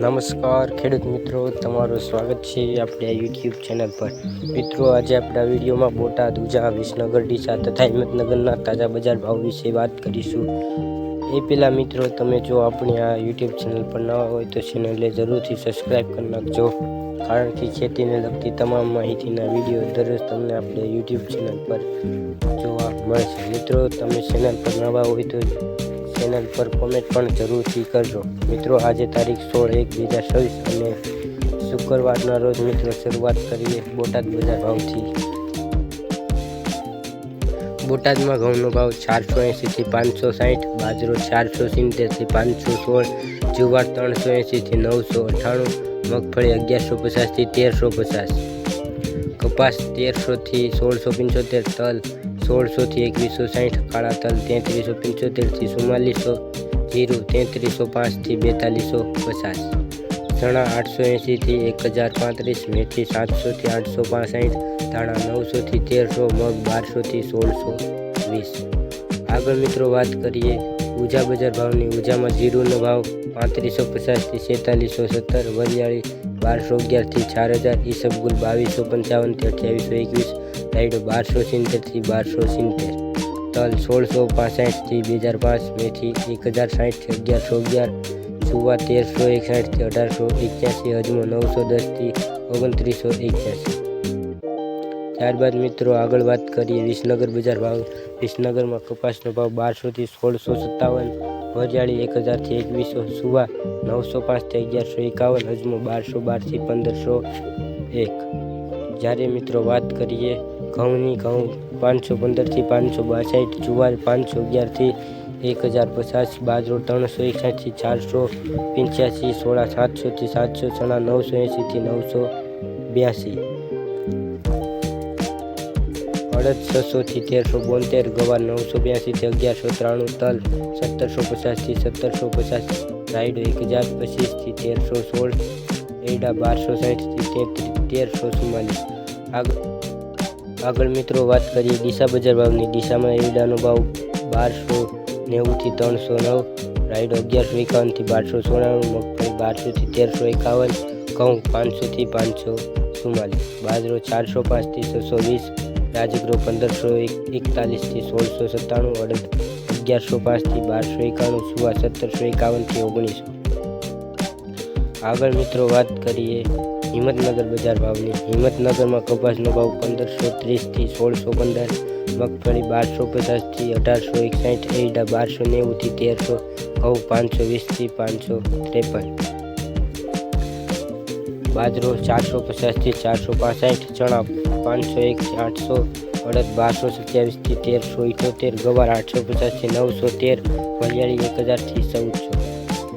નમસ્કાર, ખેડૂત મિત્રો, તમારું સ્વાગત છે આપણે યુટ્યુબ ચેનલ પર. મિત્રો, આજે આપણા વિડીયોમાં બોટાદ, ઉજા, વિસનગર, ડીસા તથા હિંમતનગરના તાજા બજાર ભાવ વિશે વાત કરીશું. એ પહેલાં મિત્રો, તમે જો આપણી આ યુટ્યુબ ચેનલ પર નવા હોય તો ચેનલને જરૂરથી સબસ્ક્રાઈબ કરી નાખજો. કારણ કે ખેતીને લગતી તમામ માહિતીના વીડિયો દરરોજ તમને આપણે યુટ્યુબ ચેનલ પર જોવા મળશે. મિત્રો, તમે ચેનલ પર નવા હોય તો ચેનલ પર કોમેન્ટ પણ જરૂરથી કરજો. મિત્રો, આજે તારીખ સોળ એક બે હજાર છવ્વીસ અને શુક્રવારના રોજ મિત્રો શરૂઆત કરીએ બોટાદ બજાર ભાવથી. બોટાદમાં ઘઉંનો ભાવ ચારસો એંશીથી પાંચસો સાઠ બાજરો ચારસો સિત્તેરથી પાંચસો સોળ, જુવાર ત્રણસો એંશીથી નવસો અઠ્ઠાણું, મગફળી અગિયારસો પચાસથી તેરસો પચાસ. કપાસ તેરસોથી સોળસો પંચોતેર, તલ સોળસોથી એકવીસો સાઠ કાળા તલ તેત્રીસો પંચોતેરથી ચુમ્માલીસો, જીરું તેત્રીસો પાંચથી બેતાલીસો પચાસ, ચણા આઠસો એંશીથી એક હજાર પાંત્રીસ, મેથી સાતસોથી આઠસો પાસઠ, ધાણા નવસોથી તેરસો, મગ બારસોથી સોળસો વીસ. આગળ મિત્રો વાત કરીએ ઉજા બજાર ભાવની. ઉજામાં જીરુનો ભાવ પાંત્રીસો પચાસથી છેતાલીસો સત્તર, વરિયાળી બારસો અગિયારથી ચાર હજાર ઈસબગુલ બાવીસો પંચાવનથી અઠ્યાવીસો એકવીસ રાયડો બારસો સિત્તેરથી બારસો સિત્તેર. તલ સોળસો પાસઠથી બે હજાર પાંચ, મેથી એક હજાર સાઠથી અગિયારસો અગિયાર સુવા તેરસો એકસાઠથી અઢારસો એક્યાસી, હજમો નવસો દસથી ઓગણત્રીસો એક્યાસી. ત્યારબાદ મિત્રો આગળ વાત કરીએ વિસનગર બજાર ભાવ. વિસનગરમાં કપાસનો ભાવ બારસોથી સોળસો સત્તાવન વરિયાળી એક હજારથી એકવીસો સુવા નવસો પાંચથી અગિયારસો એકાવન, હજમો બારસો બારથી પંદરસો એક. જ્યારે મિત્રો વાત કરીએ ઘઉંની, ઘઉં પાંચસો પંદરથી પાંચસો બાસઠ, જુવાર પાંચસો અગિયારથી એક હજાર પચાસ, બાજરો ત્રણસો એકસાઠથી ચારસો પંચ્યાસી, સોળા સાતસોથી સાતસો, ચણા નવસો એંશીથી નવસો બ્યાસી. અડદ છસોથી તેરસો બોતેર, ગવાર નવસો બ્યાસીથી અગિયારસો ત્રાણું, તલ સત્તરસો પચાસથી સત્તરસો પચાસ, રાયડો એક હજાર પચીસથી તેરસો સોળ એડા બારસો સાઠથી તેરસો ચુમ્માલીસ. આગળ આગળ મિત્રો વાત કરીએ ડીસા બજાર ભાવની. ડીસામાં એડાનો ભાવ બારસો નેવુંથી ત્રણસો નવ રાઈડ અગિયારસો એકાવનથી બારસો સોળાણું, મગફળી બારસોથી તેરસો એકાવન, ઘઉં પાંચસોથી પાંચસો ચુમ્માલીસ, બાજરો ચારસો પાંચથી છસો વીસ રાજગરો પંદરસો એકતાલીસથી સોળસો સત્તાણું, અડદ અગિયારસો પાંચથી બારસો એકાણું, સુવા સત્તરસો એકાવનથી ઓગણીસો. આગળ મિત્રો વાત કરીએ હિંમતનગર બજાર ભાવની. હિંમતનગરમાં કપાસનો ભાવ પંદરસો ત્રીસથી સોળસો પંદર, મગફળી બારસો પચાસથી અઢારસો એકસાઠ એડા બારસો નેવુંથી તેરસો, ઘઉં પાંચસો વીસથી પાંચસો ત્રેપન. બાજરો ચારસો પચાસથી ચારસો પાસઠ, ચણા પાંચસો એકથી આઠસો અડદ બારસો સત્યાવીસથી તેરસો ઇઠોતેર, ગવાર આઠસો પચાસથી નવસો તેર, વરિયાળી એક હજારથી ચૌદસો.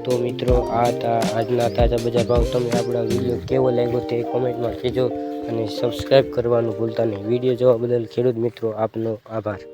તો મિત્રો, આ હતા આજના તાજા બજાર ભાવ તમને આપણા વીડિયો કેવો લાગ્યો તે કોમેન્ટમાં કહેજો અને સબસ્ક્રાઈબ કરવાનું ભૂલતા નહીં. વીડિયો જોવા બદલ ખેડૂત મિત્રો આપનો આભાર.